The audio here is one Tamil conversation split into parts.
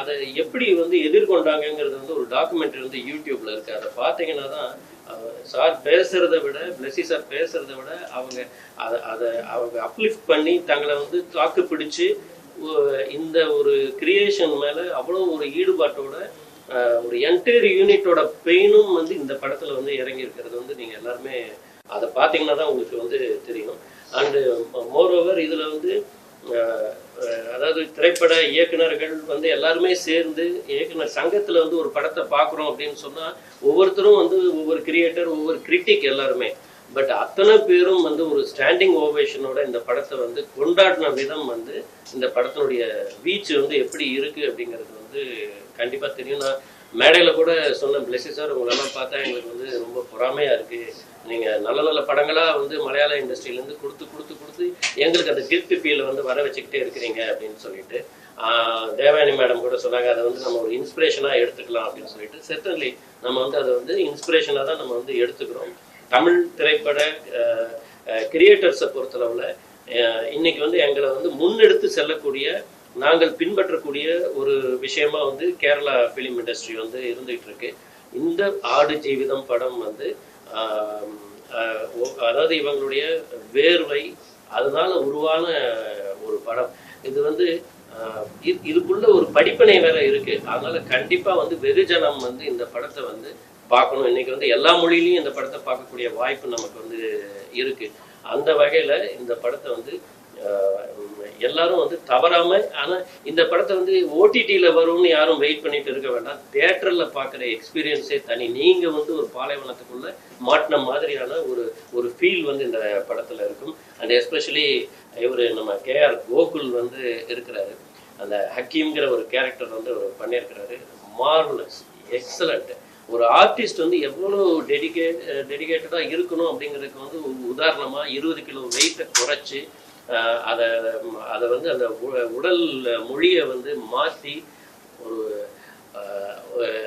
அதை எப்படி வந்து எதிர்கொண்டாங்கிறது வந்து ஒரு டாக்குமெண்ட்ரி வந்து யூடியூப்ல இருக்கு. அதை பார்த்தீங்கன்னா தான் சார் பேசுறதை விட பிளஸி சார் பேசுறதை விட அவங்க அதை அதை அவங்க அப்லிஃப்ட் பண்ணி தங்களை வந்து தாக்கு பிடிச்சு இந்த ஒரு கிரியேஷன் மேல அவ்வளோ ஒரு ஈடுபாட்டோட ஒரு என்டையர் யூனிட்டோட பெயினும் வந்து இந்த படத்துல வந்து இறங்கி இருக்கிறது வந்து நீங்க எல்லாருமே அதை பார்த்தீங்கன்னா தான் உங்களுக்கு வந்து தெரியும். அண்டு மோரோவர் இதுல வந்து அதாவது திரைப்பட இயக்குனர்கள் வந்து எல்லாருமே சேர்ந்து இயக்குனர் சங்கத்துல வந்து ஒரு படத்தை பார்க்குறோம் அப்படின்னு சொன்னா ஒவ்வொருத்தரும் வந்து ஒவ்வொரு கிரியேட்டர் ஒவ்வொரு கிரிட்டிக் எல்லாருமே. பட் அத்தனை பேரும் வந்து ஒரு ஸ்டாண்டிங் ஓவேஷனோட இந்த படத்தை வந்து கொண்டாடின விதம் வந்து இந்த படத்தினுடைய வீச்சு வந்து எப்படி இருக்கு அப்படிங்கிறது வந்து கண்டிப்பா தெரியும். நான் மேடையில் கூட சொன்ன பிளஸி சார் உங்களெல்லாம் பார்த்தா எங்களுக்கு வந்து ரொம்ப பொறாமையாக இருக்குது நீங்கள் நல்ல நல்ல படங்களாக வந்து மலையாள இண்டஸ்ட்ரியிலேருந்து கொடுத்து கொடுத்து கொடுத்து எங்களுக்கு அந்த கிஃப்ட் ஃபீல் வந்து வர வச்சுக்கிட்டே இருக்கிறீங்க அப்படின்னு சொல்லிட்டு தேவானி மேடம் கூட சொன்னாங்க அதை வந்து நம்ம ஒரு இன்ஸ்பிரேஷனாக எடுத்துக்கலாம் அப்படின்னு சொல்லிட்டு செத்தன்லி நம்ம வந்து அதை வந்து இன்ஸ்பிரேஷனாக தான் நம்ம வந்து எடுத்துக்கிறோம். தமிழ் திரைப்பட கிரியேட்டர்ஸை பொறுத்தளவுல இன்னைக்கு வந்து எங்களை வந்து முன்னெடுத்து செல்லக்கூடிய நாங்கள் பின்பற்றக்கூடிய ஒரு விஷயமா வந்து கேரளா ஃபிலிம் இண்டஸ்ட்ரி வந்து இருந்துகிட்டு இருக்கு இந்த ஆடு ஜீவிதம் படம் வந்து அதாவது இவங்களுடைய வேர்வை அதனால உருவான ஒரு படம். இது வந்து இது- இதுக்குள்ள ஒரு படிப்பினை வேற இருக்கு. அதனால கண்டிப்பா வந்து வெகுஜனம் வந்து இந்த படத்தை வந்து பார்க்கணும். இன்னைக்கு வந்து எல்லா மொழியிலையும் இந்த படத்தை பார்க்கக்கூடிய வாய்ப்பு நமக்கு வந்து இருக்கு. அந்த வகையில இந்த படத்தை வந்து எல்லாரும் வந்து தவறாம ஆனா இந்த படத்தை வந்து ஓடிடியில வரும்னு யாரும் வெயிட் பண்ணிட்டு இருக்க வேண்டாம். தியேட்டர்ல பாக்குற எக்ஸ்பீரியன்ஸே தனி. நீங்க வந்து ஒரு பாலைவனத்துக்குள்ள மாட்டின மாதிரியான ஒரு ஒரு ஃபீல் வந்து இந்த படத்துல இருக்கும். அண்ட் எஸ்பெஷலி இவர் நம்ம கேஆர் கோகுல் வந்து இருக்கிறாரு. அந்த ஹக்கீம்ங்கிற ஒரு கேரக்டர் வந்து அவர் பண்ணியிருக்கிறாரு. மார்வலஸ் எக்ஸலண்ட் ஒரு ஆர்டிஸ்ட் வந்து எவ்வளோ டெடிகேட் டெடிகேட்டடா இருக்கணும் அப்படிங்கிறதுக்கு வந்து உதாரணமா இருபது கிலோ வெயிட்டை குறைச்சி அதை அதை வந்து அந்த உ- உடல் மொழியை வந்து மாற்றி ஒரு அஹ்,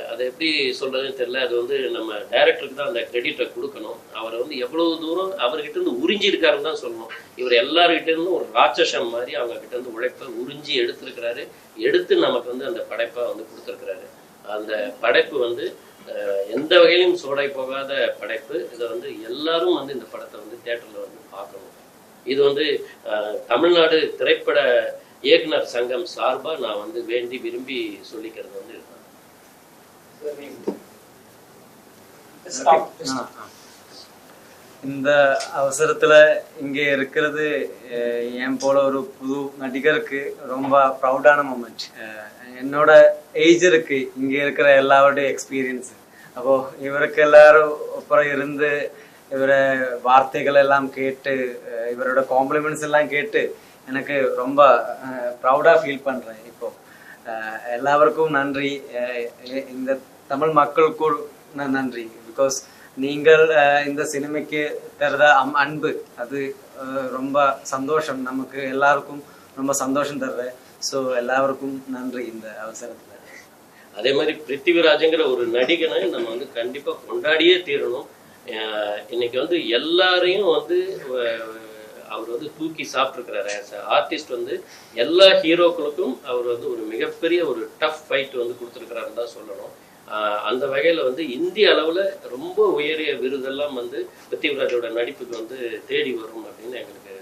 அதை எப்படி சொல்றதுன்னு தெரியல. அது வந்து நம்ம டைரக்டருக்கு தான் அந்த கிரெடிட்டை கொடுக்கணும். அவரை வந்து எவ்வளவு தூரம் அவர்கிட்ட இருந்து உறிஞ்சி இருக்காருன்னு தான் சொல்லணும். இவர் எல்லார்கிட்ட இருந்தும் ஒரு ராட்சசம் மாதிரி அவங்க கிட்ட இருந்து உழைப்பை உறிஞ்சி எடுத்திருக்கிறாரு. எடுத்து நமக்கு வந்து அந்த படைப்பை வந்து கொடுத்துருக்கிறாரு. அந்த படைப்பு வந்து அஹ், எந்த வகையிலும் சோடை போகாத படைப்பு. இதை வந்து எல்லாரும் வந்து இந்த படத்தை வந்து தியேட்டர்ல வந்து பார்க்கணும். இது வந்து தமிழ்நாடு திரைப்பட இயக்குனர் சங்கம் சார்பா நான் வந்து வேண்டி விரும்பி சொல்லிக்கிறது வந்து. இந்த அவசரத்துல இங்க இருக்கிறது அஹ், என் போல ஒரு புது நடிகருக்கு ரொம்ப ப்ரௌடான மூமெண்ட் என்னோட ஏஜ் இருக்கு இங்க இருக்கிற எல்லாருடைய எக்ஸ்பீரியன்ஸ் அப்போ இவருக்கு எல்லாரும் அப்புறம் இருந்து இவரை வார்த்தைகள் எல்லாம் கேட்டு அஹ், இவரோட காம்ப்ளிமெண்ட்ஸ் எல்லாம் கேட்டு எனக்கு ரொம்ப ப்ரௌடா ஃபீல் பண்றேன் இப்போ. அஹ், எல்லாருக்கும் நன்றி. அஹ், இந்த தமிழ் மக்களுக்கும் நன்றி. பிகாஸ் நீங்கள் அஹ், இந்த சினிமைக்கு தருத அம்- அன்பு அது அஹ், ரொம்ப சந்தோஷம். நமக்கு எல்லாருக்கும் ரொம்ப சந்தோஷம் தருது ஸோ எல்லாருக்கும் நன்றி இந்த அவசரத்துல. அதே மாதிரி பிருத்திவிராஜங்கிற ஒரு நடிகனை நம்ம வந்து கண்டிப்பா கொண்டாடியே தீரணும். இன்னைக்கு வந்து எல்லாரையும் வந்து அவர் வந்து தூக்கி சாப்பிட்டுருக்கிறாரு. ஆஸ் ஆர்டிஸ்ட் வந்து எல்லா ஹீரோக்களுக்கும் அவர் வந்து ஒரு மிகப்பெரிய ஒரு டஃப் ஃபைட் வந்து கொடுத்துருக்கிறாருன்னு தான் சொல்லணும். அந்த வகையில் வந்து இந்திய அளவில் ரொம்ப உயரிய விருதெல்லாம் வந்து பிருத்திவிராஜோட நடிப்புக்கு வந்து தேடி வரும் அப்படின்னு எங்களுக்கு